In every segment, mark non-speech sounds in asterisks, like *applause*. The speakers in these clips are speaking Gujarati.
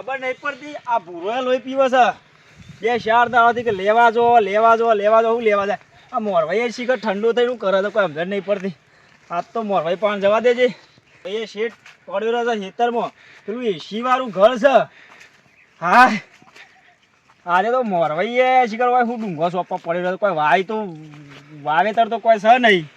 ખબર નહીં પડતી, આ ભૂરોએ લોહી પીવે છે. બે ચાર દાડાથી કે લેવા જો લેવા જો લેવા જો, હું લેવા જાય. આ મોરભાઈ શીખર ઠંડુ થઈ હું કરે તો કોઈ સમજણ નહીં પડતી. આજ તો મોરભાઈ પણ જવા દેજે. એ શેઠ પડ્યો રહ્યો છે ખેતરમાં. પેલું એસી વાળું ઘર છે. હા આજે તો મોરવાઈએ શીખર હોય હું ડુંગો સોપા પડ્યો રહ્યો. કોઈ વાય તો વાવેતર તો કોઈ છે નહીં.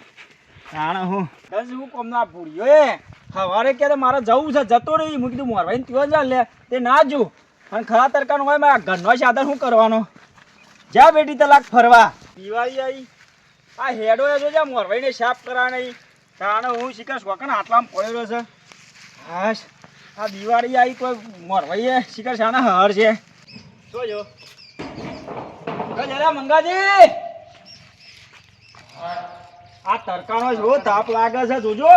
જાણે હું. બસ હું કોમના ભૂલ્યો એ. સવારે ક્યારે મારે જવું છે, જતો રહી. હું કીધું મોરભાઈ ત્યો જા લે. તે ના જુ. અને ખરા તરકાનું હોય, મારા ઘરનો સાધન શું કરવાનો. જા બેટી તલાક ફરવા. દિવાળી આવી. આ હેડો એ જોજે મોરવાઈને સાફ કરા નહીં હું શીખર શોકન આટલામાં પડેલો છે. હાશ. આ દિવાળી આવી કોઈ મોરભાઈએ શીખર શાના હાર છે. જોજો. જરા મંગાજી. આ તરકાનો જો તાપ લાગે છે જોજો.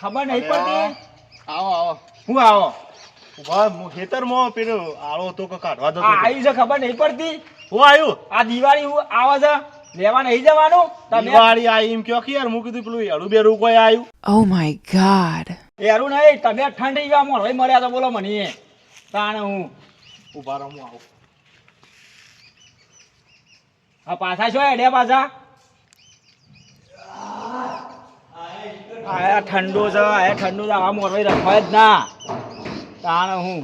ખબર નહીં પડતી. આવો આવો. હું આવો? ઊભા ખેતરમાં પેલો આળો તો કે કાઢવા દો આ આવી છે ખબર નહીં પડતી. હું આવ્યું? આ દિવાળી હું આવે છે. લેવા નહીં જવાનું. દિવાળી આવી એમ કયો યાર હું કીધું પેલું એડું બેરું કોઈ આવ્યું? Oh my god. એરું નહીં તમે ઠંડી ગયા મોર ભાઈ મર્યા તો બોલો મને તાણે હું. ઊભા રહો આવું. આ પાછા છો એડે પાછા. આ ઠંડુ છે આ ઠંડુ છે આ મોર ભાઈ જ ના. તાણ હું.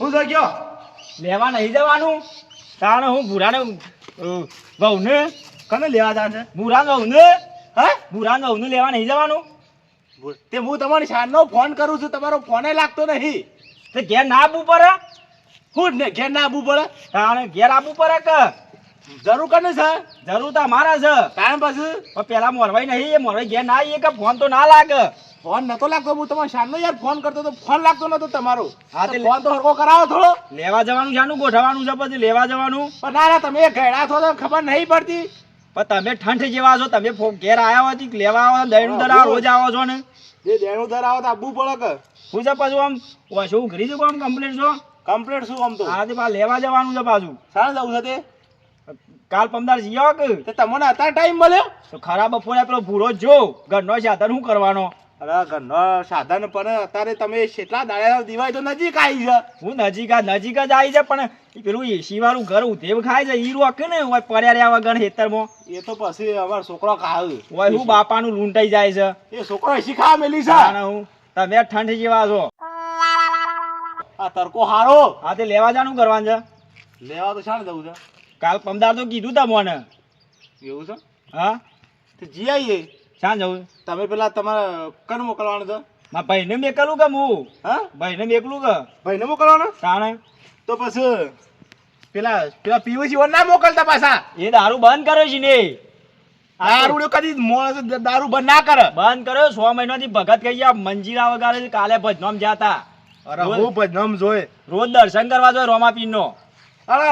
હું થઈ ગયો લેવા નહીં જવાનું. તાણ હું ભૂરાને વહુને. કને લેવા જાય છે ભૂરાને વહુને. હે? ભૂરાને વહુને લેવા નહીં જવાનું. તે હું તમારી સાંજનો ફોન કરું છું તમારો ફોને લાગતો નહીં. તે ઘેર ના આપવું પડે. હું ને ઘેર ના આપવું પડે. તાણે ઘેર આપવું પડે કે? જરૂર કને છે જરૂર તો મારા છે. કારણ પછી? પેલા મોરભાઈ નહીં એ મોરભાઈ ઘેર ના આવીએ કે ફોન તો ના લાગે. ફોન નતો લાગતો હું તમારે શાનનો યાર ફોન કરતો તો ફોન લાગતો નતો તમારો. હા, તે ફોન તો હરકો કરાવો થોડો. લેવા જવાનું શાનું ગોઠવવાનું છે પછી લેવા જવાનું. પણ ના ના તમે ગયડા છો તો ખબર નહીં પડતી. પણ તમે ઠંડ જેવા છો તમે ઘેર આવ્યા હતી લેવા આવો દહીનું દર રોજ આવો છો ને. જે દેણું દર આવો તો આબુ પડે કે. હું છે પાછું આમ ઓછું કરી ઘરી છું આમ કમ્પ્લીટ છો? કમ્પ્લીટ શું આમ તો? હા તે લેવા જવાનું છે પાછું. સારું જવું છે તે? કાલ પમદાર જઈ કે? તે તમને અત્યારે ટાઈમ મળ્યો? તો ખરા બપોરે પેલો ભૂરો જો ઘરનો સાધન શું કરવાનો? અરે ઘરનો સાધન પણ અત્યારે તમે કેટલા દાડા દિવાળી તો નજીક આવી છે. હું નજીક આ નજીક જ આવી છે પણ પેલું એસી વાળું ઘર ઉધેવ ખાય છે ઈ રોકે ને હોય પડ્યા રહ્યા વગર ખેતરમાં. એ તો પછી અમારો છોકરો ખાવ. હોય હું બાપાનું લૂંટાઈ જાય છે. એ છોકરો શીખા મેલી છે. હું તમે ઠંડ જેવા છો. આ તરકો હારો. હા તે લેવા જાનું કરવાનું છે? લેવા તો શાણ જવું છે. કાલ પમદાર તો કીધું તમને એવું છે? હા? તો જી આવીએ શાન જવું તમે પેલા તમારે કન મોકલવાનું છે? મારા ભાઈને મેકલું કે હું? હા? ભાઈને મેકલું કે? ભાઈને મોકલવાનું? તાણે. તો પછી પેલા પેલા પીવીસી ના મોકલતા પાછા? એ દારૂ બંધ કર્યો છે ને. દારૂ કદી માણસ દારૂ બંધ ના કરે. બંધ કર્યો સો મહિનાથી ભગત કહી ગયા મંજીરા વગાડે છે, કાલે ભજનોમ જતા. અરે હું ભજનમ જોઈ. રોજ દર્શન કરવા જોઈએ રોમાપીર નો અરે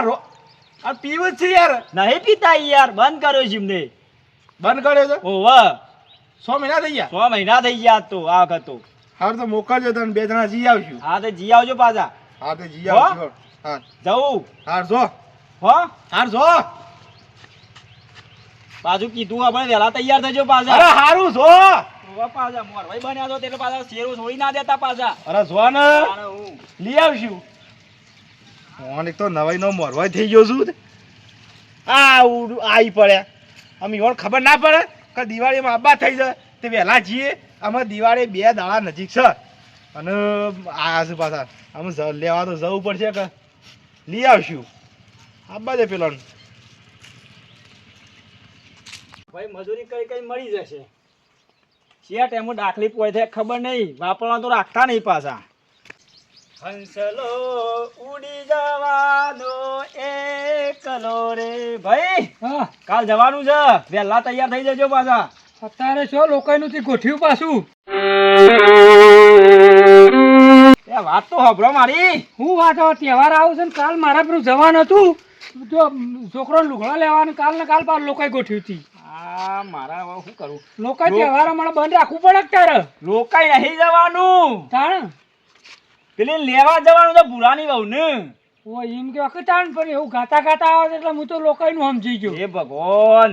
આ પીવું છે યાર. નહીં પીતા યાર બંધ કર્યો છે એમને. બંધ કર્યો છે? વાહ સો મહિના થઈ ગયા? સો મહિના થઈ ગયા તો આ વખત તો. હાર તો મોકલજો તને બે જણા જી આવશું. હા તો જી આવજો પાછા. હા તો જી આવજો. હા. જવું? હાર જો. હો? હાર જો. પાછું કીધું આપણે વહેલા તૈયાર થજો અરે પાછા હારું જો. પાછા પાછા મોરભાઈ બન્યા તો એટલે પાછા શેરો છોડી ના દેતા પાછા. અરે જો ને. લઈ આવશું. એક તો નવાઈ નો મોરવાઈ થઈ ગયો છું. આ આવી પડ્યા. અમે ઈવોને ખબર ના પડે કે દિવાળીમાં આબા થઈ જાય. તે વહેલા જઈએ. અમે દિવાળી બે દાડા નજીક છે. અને આ છે પાછા. અમે લેવા તો જવું પડશે કે લઈ આવશું. આબા દે પેલો ભાઈ, મજૂરી કઈ કઈ મળી જશે? શેઠ, એમાં દાખલી પોઈ થાય ખબર નહીં. વાપરવા તો રાખતા નહીં પાછા. હંસલો ઉડી જવાનો એકલો રે ભાઈ. કાલ જવાનું છે. વહેલા તૈયાર થઈ જજો પાછા. અત્યારે છો લોકોનું થી ગોઠ્યું પાછું. વાત તો હભરો મારી. હું વાત તહેવાર આવું છે ને કાલ મારા પેલું જવાનું હતું. જો છોકરો લુગડો લેવાનું કાલ ને કાલ પાછું લોકોએ ગોઠ્યું હતી આ મારા હવે શું કરું? લોકો તહેવાર અમારે બંધ રાખવું પડે તારે? લોકાઈ નહીં જવાનું. તાણ? પેલી લેવા જવાનું તો ભૂરાની બહુ ને. ઓ એમ કે વખત પડી એવું ગાતા ગાતા આવે એટલે હું તો લોકોનું સમજી ગયો. હે ભગવાન.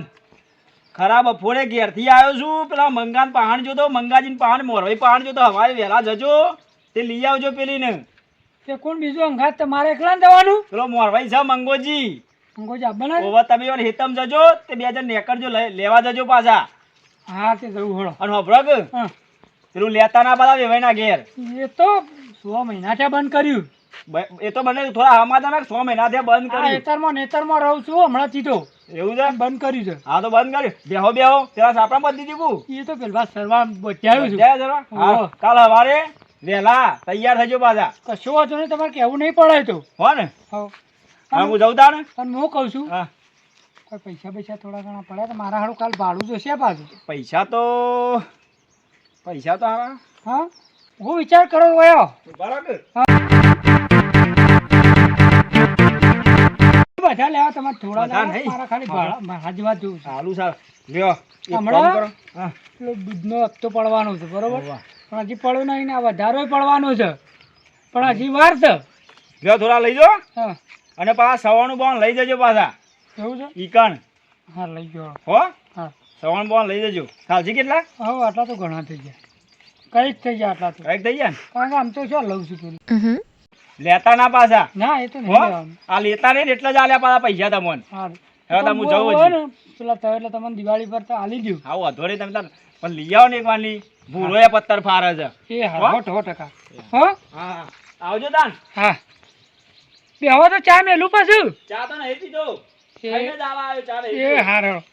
ખરા બપોરે ઘેરથી આવ્યો છું પેલા મંગાન પહાણ જોતો મંગાજીને પહાણ મોરવાઈ પહાણ જોતો હવારે વહેલા જજો તે લઈ આવજો પેલીને. તે કોણ બીજું અંગાત? તમારે એકલા ને જવાનું? પેલો મોરવાઈ છે મંગોજી. મંગોજી આપવાના ઓવા તમે વાર હેતમ જજો તે બે જણ નેકરજો લેવા જજો પાછા. હા તે જવું હળો અને હોભળો પેલું લેતા ના બધા વેવાઈ ના ઘેર. એ તો સો મહિના છે બંધ કર્યું. એ તો બને થોડા હમાતા સો મહિના થયા બંધ કર્યું. નેતરમાં નેતરમાં રહું છું હમણાં ચીટો એવું છે? બંધ કર્યું છે. હા તો બંધ કર્યું. બેહો બેહો. પેલા સાપડા બધી દીધું. એ તો પેલા સરવા બચાવ્યું છું. હા. કાલ સવારે વેલા તૈયાર થજો પાછા. કશું વાંધો નહીં તમારે કેવું નહીં પડે તો. હો ને? હા હા હું જઉં તાને અને હું કહું છું હા. પૈસા પૈસા થોડા ઘણા પડ્યા તો મારા હારું કાલ ભાડું જોશે પાછું. પૈસા તો પૈસા તો હારા. હા? હું વિચાર કરો ગયો બરાબર. બધા લેવા તમારે થોડા નહીં. મારા ખાલી ભાડા મારા વાત જોઉં સારું સારું. લ્યો હમણાં? પેલો દૂધનો હપ્તો પડવાનો છે બરોબર? પણ હજી પડ્યો નહીં ને વધારો પડવાનો છે. પણ હજી વાર છે. લ્યો થોડા લઈ જો હા. અને પાછા સવાણું બોન લઈ જજો પાછા. એવું છે? ઈકણ હા લઈ ગયો હો? હા. સવાણું બોન લઈ જજો. ખાલજી કેટલા? હા આટલા તો ઘણા થઈ ગયા. કઈ થઈ ગયા આટલા કંઈક થઈ ગયા કારણ કે આમ તો શું લઉં છું તું. લેતા ના પાછા? ના એ તો આ લેતા નહીં ને એટલે જ આલ્યા પાછા પૈસા તમને. હવે તો હું જઉં હોય હજી. ને, પેલા તો એટલે તમને દિવાળી પર તો આલી દઉં. આવું અધોરે તમે તાર પણ લઈ આવો ને એક વાલી ભૂરો એ પત્તર ફારે છે. એ હા હો? સો સો ટકા હા? આવજો તાન. હા. બે હવે તો ચા મેલું પાછું. ચા તો નહીં પીધો. એ- ખાઈને જ આવા આવ્યો ચા નહીં એ હારો.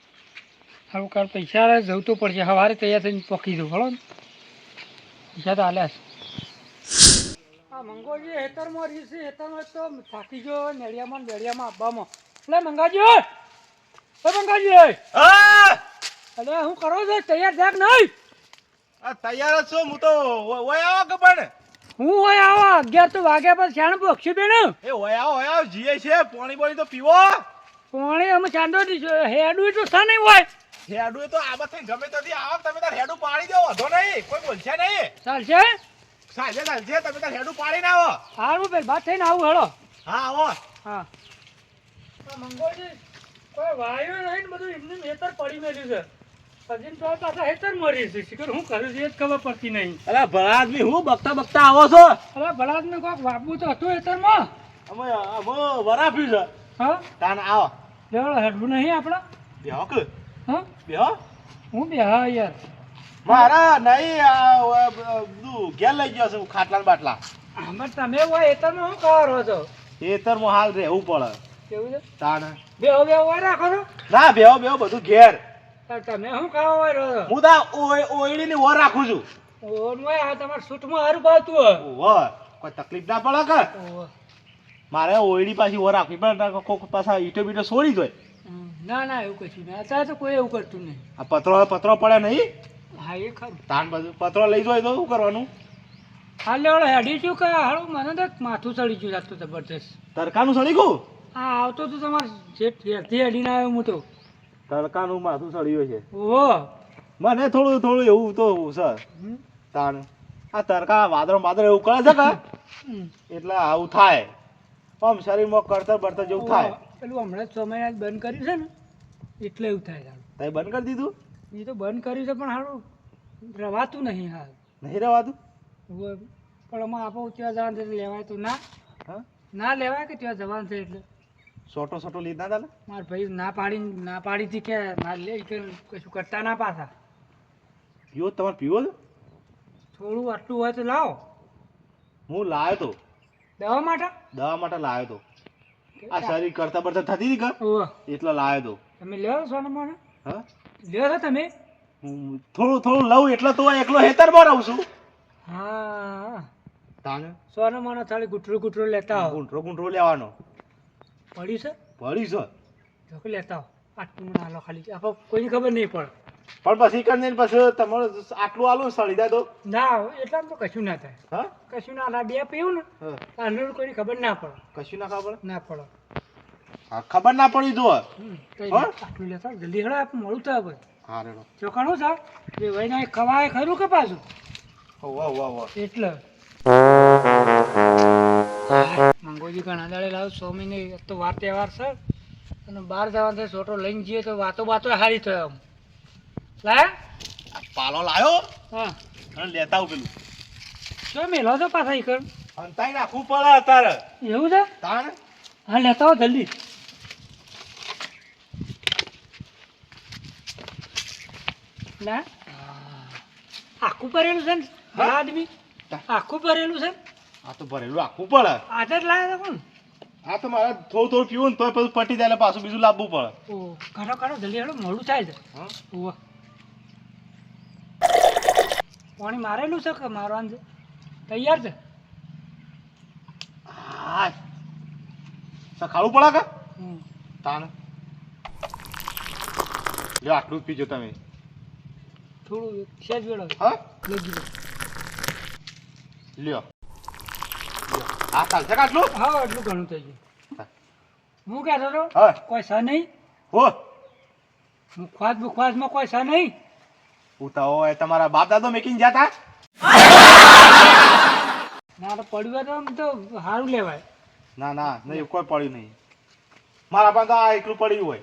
હારું કાલ પૈસા જવું તો પડશે. સવારે તૈયાર થઈને પકી દઉં હળો ને. પૈસા તો હાલ્યા છે. હા મંગોજી હેતરમાં રહી છે. હેતરમાં તો થાકી ગયો નેડિયામાં નેડિયામાં આબામાં. એટલે મંગાજી ઓય! મંગાજી અરે હું કરો છો? તૈયાર જાગ નહીં? આ તૈયાર છો હું તો ઓય આવો કે પણ? હું ઓય આવા અગિયાર તો વાગ્યા પર શાણ બક્ષી બેન? એ ઓય આવો ઓય આવો જીએ છે પાણી પાણી તો પીવો. પાણી અમે ચાંદો હેડું તો સા નહીં હોય. હેડું તો આમાં થઈ ગમે ત્યાંથી આવો તમે તાર હેડું પાડી દો વાંધો નહીં કોઈ બોલશે નહીં. ચાલશે? સાંજે ચાલશે તમે તાર હેડું પાડીને આવો. હારું પેલ બાદ થઈને આવું હેડો. હા આવો. હા. મંગોજી કોઈ વાયુ નહીં ને બધું એમનું હેતર પડી મેલ્યું છે. પછી તો પાછા હેતર મરી છે. શીખર હું કરું છું એ જ ખબર પડતી નહીં. અરે ભલા આદમી હું બકતા બકતા આવો છો? અરે બળાદ ને કોઈક વાપવું તો હતું હેતરમાં? અમે અમે વરાપ્યું છે. હા? તાન આવો. લેવડો હેડવું નહીં આપણા? બેહો કે હા? બેહો હું. બે હા યાર. મારા નહીં આ બધું ઘેર લઈ ગયો છું ખાટલા બાટલા. આમાં તમે હોય હેતરમાં શું કરો છો? ખેતરમાં હાલ રહેવું પડે. કેવું છે? તાણ. બેહો બે હોય રાખો છો? ના બેહો બેહો બધું ઘેર. તમે શું ખાવા હોય રહો છો? હું તા ઓયડી ની ઓર રાખું છું. ઓન હોય આ તમારે સૂટમાં સારું ભાવતું હોય. કોઈ તકલીફ ના પડે કે. મારે ઓયડી પાછી ઓર રાખવી પડે કોક પાછા ઈટો બીટો છોડી હમ, ના ના એવું કશું નહીં. અત્યારે તો કોઈ એવું કરતું નહીં. આ પતરો પત્રો પડે નહીં? હા એ ખરું. તાન બધું પત્રો લઈ જાય તો શું કરવાનું? હા લેવડો હેડી છું કે હારું મને તો માથું ચડી ગયું લાગતું જબરદસ્ત તડકાનું સડી ગયું? હા આવતો તો તમારે જેટ ઘેરથી હેડીને આવ્યો હું તો. તડકાનું માથું સડ્યું છે. ઓહો. મને થોડું થોડું એવું તો સર તાણ આ તડકા વાદળ વાદળ એવું કરે છે કે? એટલે આવું થાય. આમ શરીરમાં કરતર બળતર જેવું થાય. પેલું હમણાં છ મહિના બંધ કર્યું છે ને એટલે એવું થાય સારું તમે બંધ કરી દીધું? એ તો બંધ કર્યું છે પણ સારું રવાતું નહીં હાલ. નહીં રવાતું? પણ અમે આપો ત્યાં જવાનું છે એટલે લેવાય તો ના. ના લેવાય કે ત્યાં જવાનું છે એટલે? સોટો સોટો લીધા ચાલે મારા ભાઈ ના પાડી ના પાડી હતી કે ના લે કે કશું કરતા ના પાછા. પીવો તમારે પીવો છે? થોડું આટલું હોય તો લાવો. હું લાવ્યો તો. દવા માટે? દવા માટે લાવ્યો તો. આ શરીર કરતા બરતા થતી હતી કે ઓહો. એટલે લાવ્યો તો. તમે લ્યો સોના મને? હા? લ્યો છો તમે? હું થોડું થોડું લઉં એટલે તો એકલો હેતર રહું છું. હા. તાને સોના મને થાળી ગુટરો ગુટરો લેતા આવો. ગુટરો ગુટરો લેવાનો. પડી છે? પડી છે? તો કે લેતા આવો. આટલું ના લો ખાલી. આપણે કોઈની ખબર નહીં પડે. પણ પછી કરીને પછી તમારે આટલું આલું સળી દે તો? ના એટલા તો કશું ના થાય. હા? કશું ના ના બે પીવું ને હા. કોઈ ખબર ના પડે. કશું ના ખબર? ના પડે. હા ખબર ના પડી જો. આટલું લેતા જલ્દી હળો આપ મળું થાય ભાઈ હા રેડો. ચોકાણું છે એ ભાઈને ખવાય ખરું કે પાછું? વાહ વાહ વાહ એટલે. મંગોજી ઘણા દાડે લાવ સો મહિને તો વાર તહેવાર છે. અને બહાર જવાનું થાય છોટો લઈને જઈએ તો વાતો વાતો સારી થયો આમ. આ પાલો લાયો. હા. અને લેતા આવું પેલું. શું મેલો તો પાછા ઈ કર. અંતાઈ નાખવું પડે અત્યારે. એવું છે? તાણ? હા લેતા આવો જલ્દી. ના? આખું ભરેલું છે ને? હા? આદમી? આખું ભરેલું છે? આ તો ભરેલું આખું પડે. આજે જ લાયા હતા કોણ? આ તો મારે થોડું થોડું પીવું ને તો પછી પટી જાય પાછું બીજું લાવવું પડે. ઓ કાઢો કાઢો જલ્દી હાલો મોડું થાય છે. હા. પાણી મારેલું છે કે મારવાનું છે? તૈયાર છે? હા. સખાડવું પડે કે? તાણ. લ્યો આટલું જ પીજો તમે. થોડું સેજ વેળો. હા? લગી લ્યો. આ ચાલશે આટલું? હા એટલું ઘણું થઈ ગયું. હું. કહેતો હતો કોઈ સ નહીં? હો. મુખવાસ મુખવાસમાં કોઈ સ નહીં? ઉતાવો એ તમારા બાપ દાદો મેકીને જતા ના તો પડ્યું આમ તો સારું લેવાય. ના ના નહીં કોઈ પડ્યું નહીં. મારા પાસે તો આ એકલું પડ્યું હોય.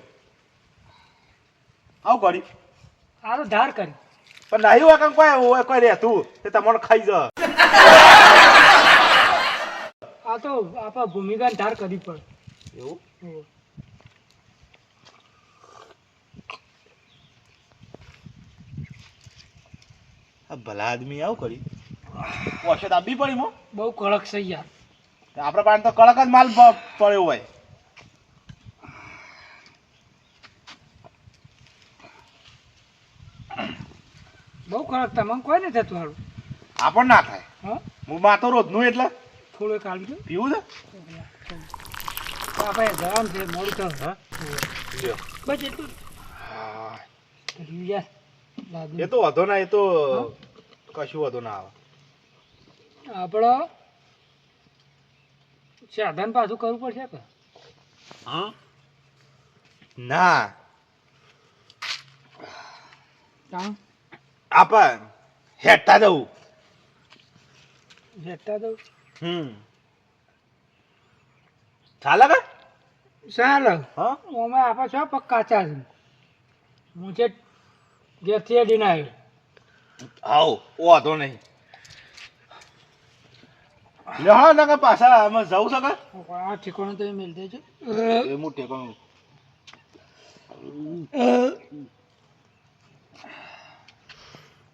આવું કર્યું તો ધાર કરી. પણ નહીં હોય કંઈ કોઈ હોય કોઈ રહેતું તે તમને ખાઈ જ આ તો આપણા ભૂમિકા ધાર કરી પડે એવું? આ ભલા આદમી આવું કરી. વોશત આપવી પડી મો. બહુ કડક છે યાર. આપણા પાસે તો કડક જ માલ પડ્યો હોય. બહુ કડક તમને કોઈ નથી થતું હારું. આપણ ના થાય. હા? હું માતો રોજનું એટલે? થોડું એક આલજો. પીવું છે? આપણે જવાનું છે મોડું થયું હા? બસ એટલું હા. યાર. એ તો વધો ના એ તો કશું વધુ ના આવે. આપણો સાધન પાછું કરવું પડશે કે? હા? ના. આપણ હેઠા જવું. હેઠા દઉં હમ. ચાલે કે? ચાલે. હા? ઓમે આપા છો પક્કા ચાલે હું છે ઘેરથી છે આવ્યો આવો. વાંધો નહીં. હા નકર પાછા અમે જવું છે કે? આ ઠીકાણું તમે મેળ દેજો. એ મોટે કોણ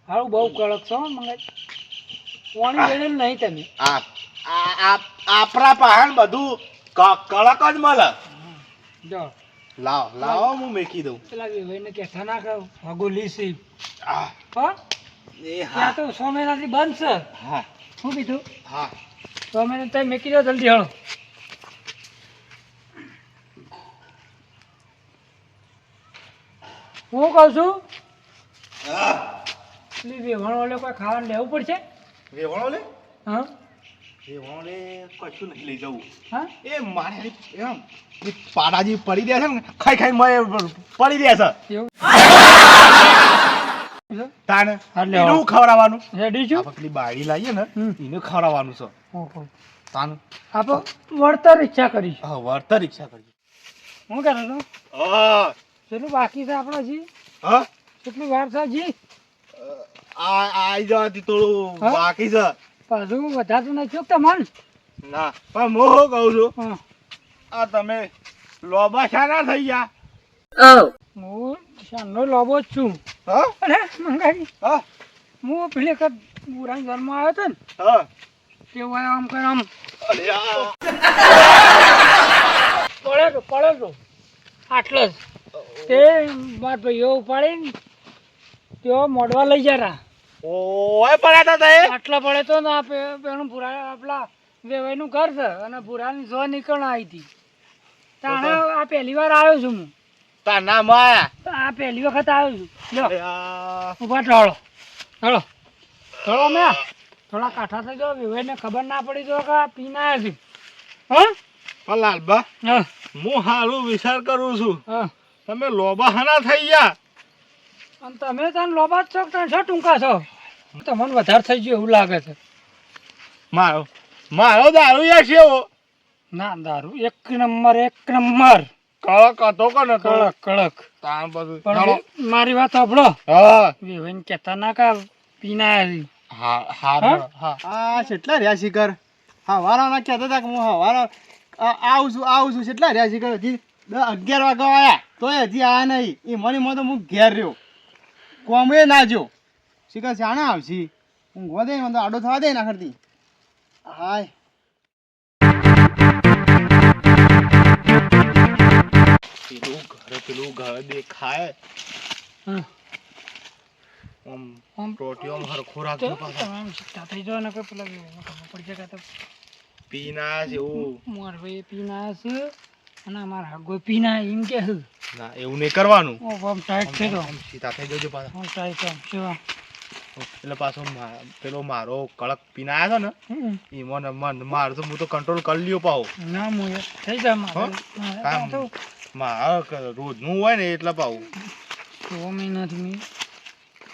હારું બહુ કડક છો મંગાઈ પાણી વેણેલ નહીં તમે. આ આપણા પાહણ બધું કડક જ મળે. જો. લાવ લાવો હું મેકી દઉં. પેલા વેવાઈને કહેતા ના કહો હગો લીસી હા. એ હા. તો સો મહિનાથી બંધ છે. હા. શું કીધું? હા. સો મહિના તમે મેકી દો જલ્દી હળો હું કહું છું? હા. વેવણ વાળે કોઈ ખાવાનું લેવું પડશે? વેવણો લે? હા. વેવણો કશું નહીં લઈ જવું. હા? એ મારે એમ પાડાજી પડી દે છે ને ખાઈ ખાઈ મય પડી દે છે. એવું? *laughs* તાને એનું ખવડાવવાનું? રેડી છું? આપણે બાળી લાવીએ ને એને ખવડાવવાનું છે. તાન આપો વળતર ઈચ્છા કરીશ. હા વળતર રિક્ષા કરજો હું કરો હા. કેટલું બાકી છે આપણે હા? કેટલી વાર છે હજી આ આઈ જવાથી થોડું? બાકી છે. પાછું વધારતું નહીં છું તમને? ના પણ હું શું કહું છું? આ તમે લોબા શાના થઈ ગયા. હું શાનનો લોબો જ છું. હા? અરે મંગાવી. હું? પેલી વખત બુરાઈ ઘરમાં આવ્યો હતો ને હા. તે આમ કર આમ. પડે તો પડે તો. આટલો જ. તે બાદ ભાઈઓ ઉપાડીને તેઓ મોડવા લઈ જતા. ઓય પડ્યા તા તે આટલા પડે તો ના પેલું ભૂરા આપલા વેવાઈનું ઘર છે અને ભૂરાની જો નીકળ આવી હતી. તાણે આ પહેલી વાર આવ્યો છું હું. તા ના માયા. આ પહેલી વખત આવ્યો છું. લ્યો. ઊભા ઢળો ઢળો ઢળો મેં થોડા કાઠા થઈ જાઓ. વેવાઈને ખબર ના પડી તો કે પી ના આવ્યા છે. હા? લાલબા હા. હું હારું વિચાર કરું છું. હા. તમે લોબા હાના થઈ ગયા. અને તમે તને લોબા છો છો? ટૂંકા છો તમને વધારે થઈ ગયું એવું લાગે છે. મારો મારો દારૂ યાર છે એવો. ના દારૂ એક નંબર એક નંબર. કડક હતો કે નતો? કડક કડક. તાણ બધું. મારી વાત સાંભળો. હા. વેવાઈને કહેતા ના કા પીના હા હા હા? કેટલા રહ્યા શિખર હા વારાના કહેતા હતા કે હું હા વારા આવું છું આવું છું. કેટલા રહ્યા શિખર હજી અગિયાર વાગ્યા આવ્યા તોય હજી આ નહીં. એ મને માં તો હું ઘેર રહ્યો. કોમે ના જો. શિખર શાણા આવશી. ગોવા દે મને આડો થવા દે ના કરતી હાય. પેલું ઘર પેલું ઘર દેખાય. હમ. આમ રોટીઓ હરખો રાખજો પાછો. આમ સીધા થઈ જો ને પેલા પડી જાય તો પીના જેવું મોર ભાઈ પીના છે અને અમારા હાગો પીના એમ કે હું ના એવું નહીં કરવાનું. ઓ આમ ટાઈટ છે તો. સીધા થઈ જજો પાછા. આમ ટાઈટ આમ સેવા એટલે પાછો પેલો મારો કડક પીના આવ્યો છે. ને ઈ મને મન મારે તો હું તો કંટ્રોલ કરી લ્યો પાહો ના હું થઈ જાય મારો? મારે રોજનું હોય ને એટલે પાહું છ મહિનાથી મેં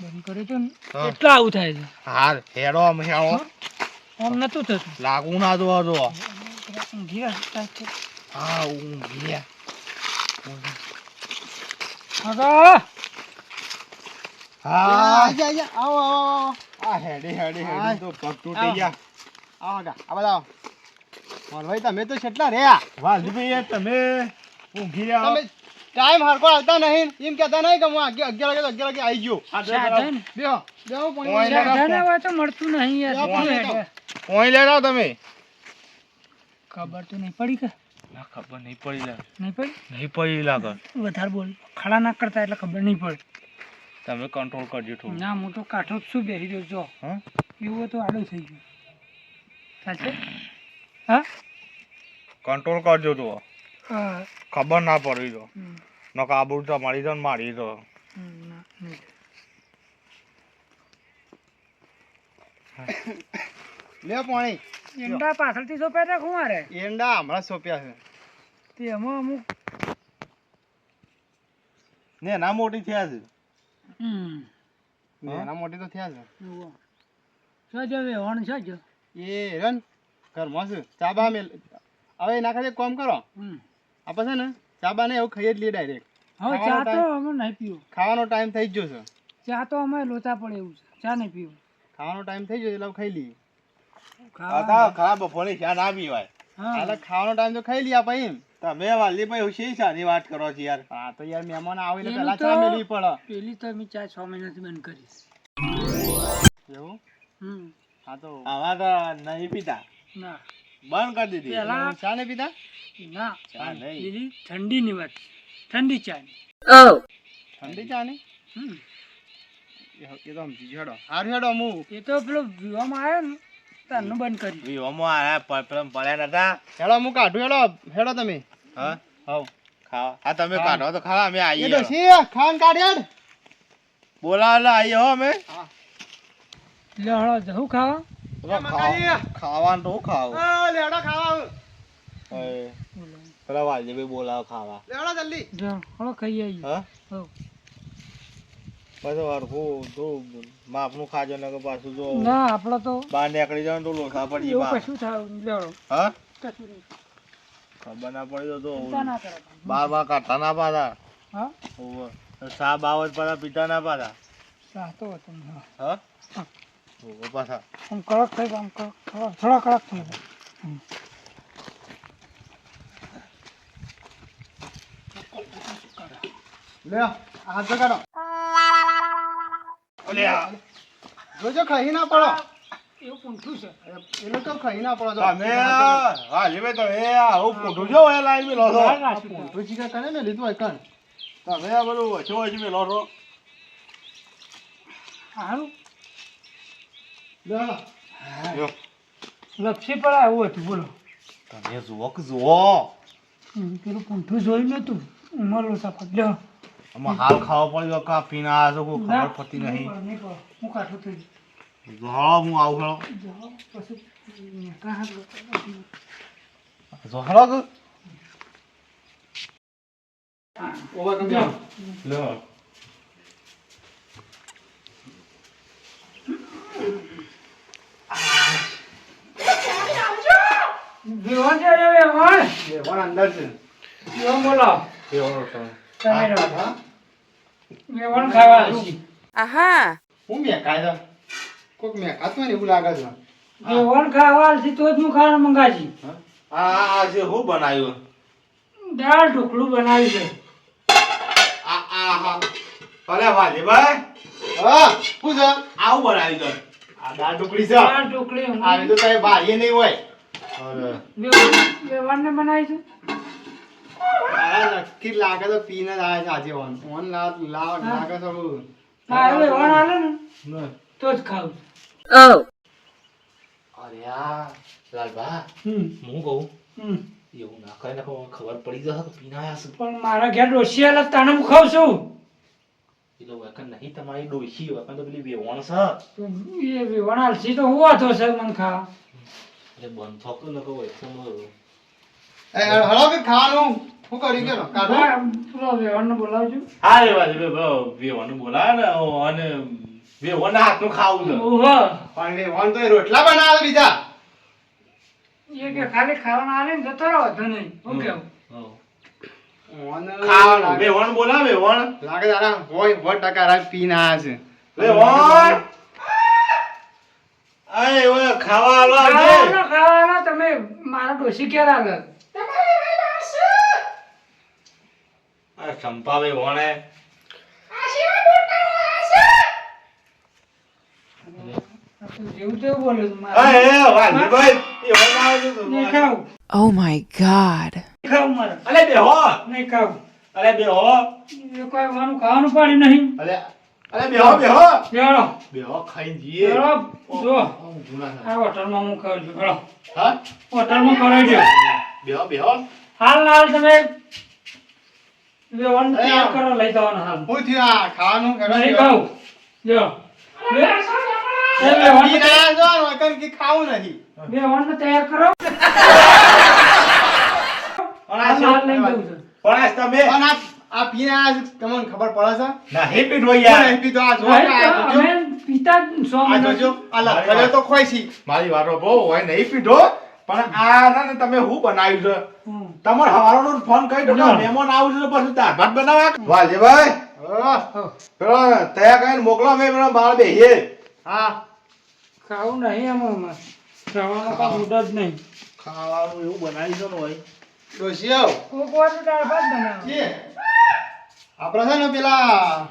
બંધ કર્યું તો ને. એટલા આવું થાય છે? હાર હેડો આમ હેડો. આમ નતું થતું. લાગુ ના જો જો ઊંઘી રહ્યા ટાઈટ છે. હા ઊંઘી ગયા આગા હા આજા આજા આવો આવો આવો આ હેડી હેડી. હેડી તો પગ તૂટી ગયા. આવો ગા આ બધા આવો. મારા ભાઈ તમે તો કેટલા રહ્યા. યાર તમે ઊંઘી રહ્યા તમે ટાઈમ હરકો આવતા નહીં. એમ કહેતા નહીં કે હું અગિયાર અગિયાર વાગે અગિયાર વાગે આવી ગયો. સાધન. બેહો બેહો પાણી લેવા. સાધન હોય તો મળતું નહીં યાર? કોઈ લેતા તમે. ખબર તો નહીં પડી કે. ના ખબર નહીં પડી લાગે. નહીં પડી? નહીં પડી લાગે. વધારે બોલ. ખડા ના કરતા એટલે ખબર નહીં પડે. તમે કંટ્રોલ કરજો થોડું. ના હું તો કાઠો જ છું બેસી રહ્યો જો. હા? એવું તો આડું થઈ ગયું. સાચે? હા? કંટ્રોલ કરજો તો ખબર ના પડી તો ન કાબુ તમારી તો ને મારી તો હમ, ના, લે પાણી. એંડા પાછળથી જો પેટા શું મારે એંડા હમણાં સોંપ્યા છે. તે એમાં અમુક ને ના મોટી થયા છે. હમ. ના મોટી તો થયા છે. શું છે વેવાણ છે જો એ રન ઘરમાં છે. ચાબા મેલ હવે એના ખાતે એક કામ કરો. હમ. આપણે છે ને ચાબા ને એવું ખાઈ જ લઈએ ડાયરેક્ટ હવે ચા તો અમે નહીં પીવું. ખાવાનો ટાઈમ થઈ જ ગયો છે. ચા તો અમે લોચા પડે એવું છે. ચા નહીં પીવું. ખાવાનો ટાઈમ થઈ ગયો એટલે ખાઈ લઈએ. ખાવા ખરાબ બપોરે ચા ના પીવાય હા. ખાવાનો ટાઈમ તો ખાઈ લઈએ આપણે એમ. તમે વાલીભાઈ શી શાની વાત કરો છો યાર? હા તો યાર મહેમાન આવે એટલે એનું ચા મેળવી પડે. પેલી તો અમે ચા છ મહિનાથી બંધ કરી એવું? હમ. હા તો આમાં તો નહીં પીતા. ના. બંધ કરી દીધી. પેલા ચા ને પીતા? ના ચા નહીં. પેલી ઠંડીની વાત ઠંડી ચા ઠંડી ચા ને હમ. એ એ તો સમજી હેડો હારું હેડો હું એ તો પેલો વિવામાં આવ્યો ને તારનું બંધ કરી. વિહોમાં આયા પ- પેલા પડ્યા નતા. હેડો હું કાઢું હેડો હેડો તમે. હા? હવ. ખાવા હા તમે કાઢો તો ખાવા અમે એ એડો સી ખાન કાઢ હેડ બોલાવો એટલે આવીએ હો અમે. લે હળો જવું ખાવા? ખાવાનું તો ખાવ? આ લેડો ખાવા. પેલા વાલજીભાઈ બોલાવો ખાવા. લેડો જલ્દી. જો હળો ખાઈ આવીએ હા? હવ. બસ હરખું તો માપનું ખાજો ને પાછું જો ના આપણે તો બહાર નીકળી જાવ તો લોસા પડી જાય. કશું થાય લેવડો. હા? કશું નહીં. ખબર ના પડી તો તો ચિંતા ના કરે. બાર બાર કાઢતા ના પાતા હા? ઓવે. સા બાવત પાછા પીતા ના પાતા હતો ને, હા. હા. પાછા. આમ કડક થઈ ગયો, આમ કડક થોડા કડક થઈ ગયો. લે હાથ તો કાઢો જોજો ખાઈ ના પડો. એવું પૂંઠું છે. એ લોકો ખાઈ ના પડો તમે આવું પૂઠું એ લાઈન કને ને લીધું હોય કણ તમે આ બધું વચ્ચે મેલો છો સારું. લે. હાલો. લ્યો. લપસી પડાય એવું હતું બોલો. તમે જુઓ કે જુઓ. પેલું પૂંઠું જોયું નતું. ઉમર લોસા પડ લ્યો. આમાં હાલ ખાવા પડ્યો કા પીના આ શું ખબર પડતી નહીં. હું કાઠું થઈ જો હું આવું હેળો જાઉં પછી નેતા હાથ લોકો. જો હાલો કે છે રે, વેવાણ. અંદર છે. જો બોલો. એવો તમે. તમે વેવણ ખાવા આવશું. આહા. હું મે છે કોક મે હોય ને એવું લાગે છે. વેવણ ખાવા આવશે તો જ હું ખાવાનું મંગાજી. આ આ જે હું બનાવ્યું? દાળ ઢોકળું બનાવ્યું છે. આ આ હા અરે ભાઈ હા શું છે? આવું બનાવ્યું દો આ દાળ ઢોકળી છે. દાળ ઢોકળી આ આવી તો તારે ભાઈએ નહીં હોય. અરે. વેવણ ને બનાવી છે. નક્કી લાગે તો પીને જ આવે છે આજે ઓન ઓન લાવ લાવ લાગે તો બહુ. હા વેવણ આલે ને તો જ ખાવ ઓ અરે આ લાલબા હમ. હું કહું? હમ. એવું ના કરે ને ખબર પડી જશે પીના આવ્યા છે પણ મારા ઘેર ડોસી આલે તાણે હું ખાઉં છું? એટલે વખત નહીં તમારી ડોશી વખત તો પેલી વેવણ છે. તો એ વેવણ આલસી તો હું વાંધો છે મને ખા. એટલે બંધ થતો ન કહું એટલે એ, હળો કે ખાવાનું શું કર્યું કે કાઢો. હા, બોલાવજો. હા એ વાત વેવણ બોલાવે ને અને વેવણ હાથનું ખાવું છે. ઓહો. પણ એ તો રોટલા બનાવે બીજા. એ કે ખાલી ખાવાના આલે ને જતો રહો વાંધો નહીં. હું કેવું? ખાવાનું લાગે- વેવણ બોલાવે વેવણ લાગે તારા હોય સો ટકા રાત પીને આવ્યા છે વેવણ અરે ઓય ખાવા ખાવાનો ખાવાનો તમે મારા ડોસી ક્યારે આગળ આ ચંપા વેવણ હે જેવું તેવું બોલે છે એ મારે એ વાલીભાઈ વેવણ આવે ખાવું. Oh my god. નહીં ખાવું મારે. અલે બેહો. નહીં ખાવું. અલે બેહો. એ કોઈ વાનું ખાવાનું પાડી નહીં. અલે અલે બેહો બેહો. બેહો. ખાઈ જઈએ. ચાલો જો. આ હોટલમાં હું ખાઉં છું. હા? હોટલમાં કરાવજો. બેહો બેહો. હાલ હાલ તમે તૈયાર કરો લઈ જવાના હાલ થયું આ ખાવાનું નહીં ખાવું જો ને, ખાવું નથી તૈયાર કરો પણ તમે પણ આ પીને તમને ખબર પડે છે આ જો તો જોજો. અમે પિતા સો આ જોજો. આ લખેલો તો ખોય છે. મારી વારો બહુ હોય નહીં પીધો પણ આ ના ને તમે હું બનાવ્યું છે. તમારે હવારનો ફોન કરી દો ના. મહેમાન આવું છે તો પછી દાળ ભાત બનાવ્યા વાલજીભાઈ? હા. પેલો કઈ કરીને મોકલો મેં પેલો બાળ બેહીએ. હા. ખાવું નહીં આમાં ખાવાનો કામ મૂડ જ નહીં. ખાવાનું એવું બનાવી છે ને ભાઈ. ડોશીઓ કોક વાર તો દાળ ભાત બનાવો આપણે છે ને પેલા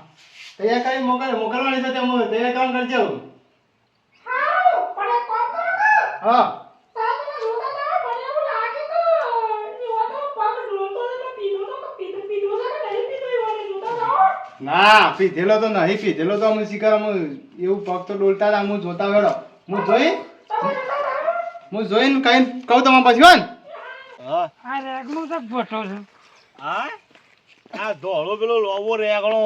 તૈયાર કરી મોકલ મોકલવાની છે તે હું તૈયાર કરવાનું કરજો. હા. ના પીધેલો તો નહીં પીધેલો તો અમે શીખર અમે એવું પગ તો ડોલતા હતા હું જોતા વેડો. હું જોઈ? હું જોઈને કઈ કહું તમારે પછી હોય આ રેગનું તો ભઠ્ઠો છે. હા? આ ધોળો પેલો લોબો રેગણો.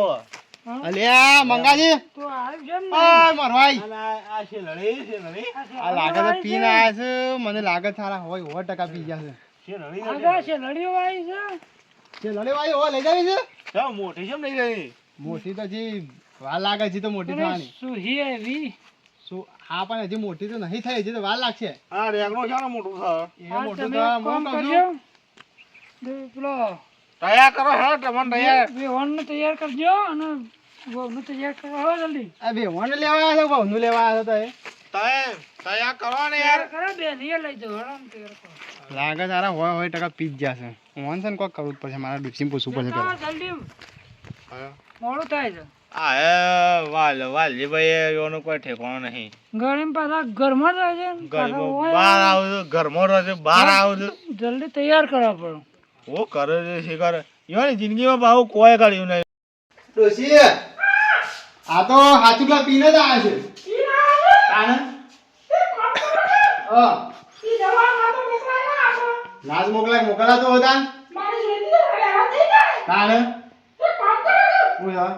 અલ્યા મંગાજી. તો આવ્યું છે ને. આ મારવાઈ આ આ છે લડી છે લડી. આ લાગે તો પીને આવ્યા છે. મને લાગે સારા હોય સો ટકા પી ગયા છે. છે લડી છે લડીઓ આવી છે જે લડેવાઈ હો લઈ જાવી છે? મોટી છે મોટી તો હજી વાર લાગે છે તો મોટી થવાની. સુહી એવી શું હા પણ હજી મોટી તો નહીં થઈ હજી તો વાર લાગશે. આ રેગણો છે ને મોટું છે એ મોટું તો કામ હું કરજો. પેલો તૈયાર કરો હે તમને તૈયાર. વેવણને તૈયાર કરજો અને વહુને તૈયાર કરો હો જલ્દી. આ બે વણ લેવા આવ્યા છે ભાવનું લેવા આવ્યા હતા એ તૈયાર કરો ને યાર. કરો બે લઈ જાઓ હેડો તૈયાર કરો. લાગે સારા હોય હોય ટકા પી જ જશે છે ને કોક કરવું જ પડશે મારા ડૂચીને પૂછવું પડશે જલ્દી મોડું થાય છે. આ વાલ વાલજીભાઈ એનો કોઈ ઠેકાણો નહીં. ગરમ પાછા ઘરમાં રહે છે ને પાછા ઘરમાં બહાર આવું છું ઘરમાં રહે છે બહાર આવું છું. જલ્દી તૈયાર કરવા પડે. ઓ કરે છે શિકાર. કરે જિંદગીમાં બાહુ કોઈ કર્યું નહીં. ડોસી આ તો હાચું પેલા પીને જ આવે છે? તાને? લાજ મોકલાય મોકલા તો હતા તાને હું યાર?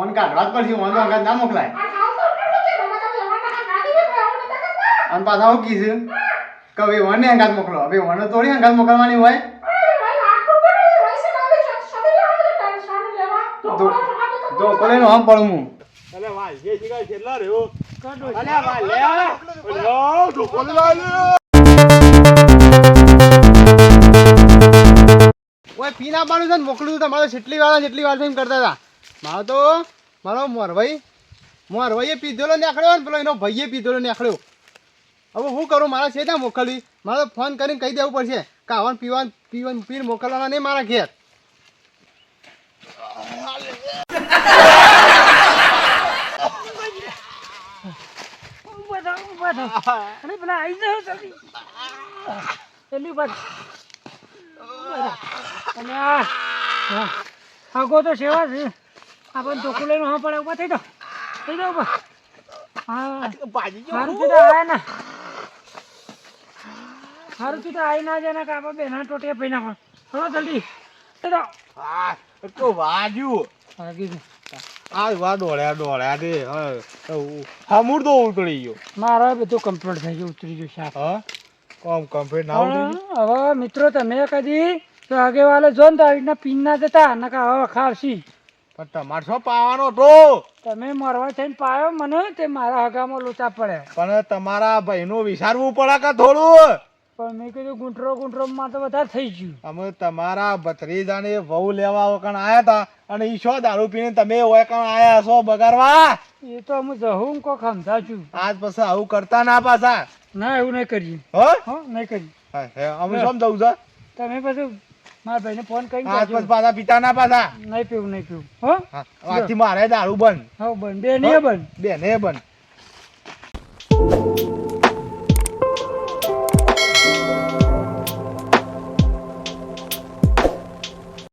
ઓન કાઢવા જ પડશે ઓન તો અંગાત ના મોકલાય. અને પાછા હું કીધું કે હવે વનને અંગાત મોકલો. હવે વન થોડી અંગાત મોકલવાની હોય. તો કોલે નો હમ પડું હું? અલે વાલજી શી કરે છેલ્લા રહ્યો. અલે વાલ લે લો ઢોકો લે પીન આપવાનું છે ને, મોકલું તમારે. જેટલી વાર આવે જેટલી વાર એમ કરતા હતા. મારો તો, મારો મોરભાઈ, મોરભાઈએ પીધેલો નીકળ્યો ને, પેલો એનો ભાઈએ પીધેલો નીકળ્યો. હવે હું કરું? મારા છે ત્યાં મોકલવી. મારે ફોન કરીને કહી દેવું પડશે. કે આવવાનું પીવાનું પીવાનું પીને મોકલવાના નહીં મારા ઘેર. પેલા આઈ જાઓ જલ્દી. જલ્દી. અને હા, આગો તો સેવા છે. આપણને ચોખ્ખું લઈને હા પડે ઊભા થઈ દો થઈ દો હા. સારું તો આયા ના. સારું છે તો આઈ ના જાય ને કાપા બેના ટોટિયા પી નાખો. ચલો જલ્દી. થઈ જાઓ. આ તો વાજ્યું. હા કીધું. આ વા દોડ્યા દોડ્યા તે હમૂર તો ઉતરી ગયો. મારે બધું કમ્પ્લીટ થઈ ગયું ઉતરી ગયું શાક. હા? કોમ કમ્પ્લીટ ના હવે મિત્રો તમે કદી તો આગેવાલે જો ને તો આવી રીતના પીન ના જતા નકા હવે ખાવશી. પણ તમારે શું પાવાનો તો તમે મરવા થઈને પાયો મને તે મારા હગામાં લોચા પડે. પણ તમારા ભાઈનું વિચારવું પડે કે થોડું? પણ મેં કીધું ગુંટરો ગુંટરો માં તો વધારે થઈ ગયું. અમે તમારા ભત્રીજાને વહુ લેવા વખણ આયા હતા અને ઈ શો દારૂ પીને તમે વખણ આયા છો બગાડવા? એ તો હું જહું કોક સમજાચું આજ પછી આવું કરતા ના પાછા. ના એવું નહીં કરીએ. હો? હો નહીં કરીએ. અમે શું જવું છે? તમે પછી મારા ભાઈને ફોન કરીને આજ. પછી પાછા પિતા ના પાછા. નહીં પીવું નહીં પીવું. હો? આજથી મારે દારૂ બંધ. હા બંધ. બે નહીં બંધ. બેને બંધ.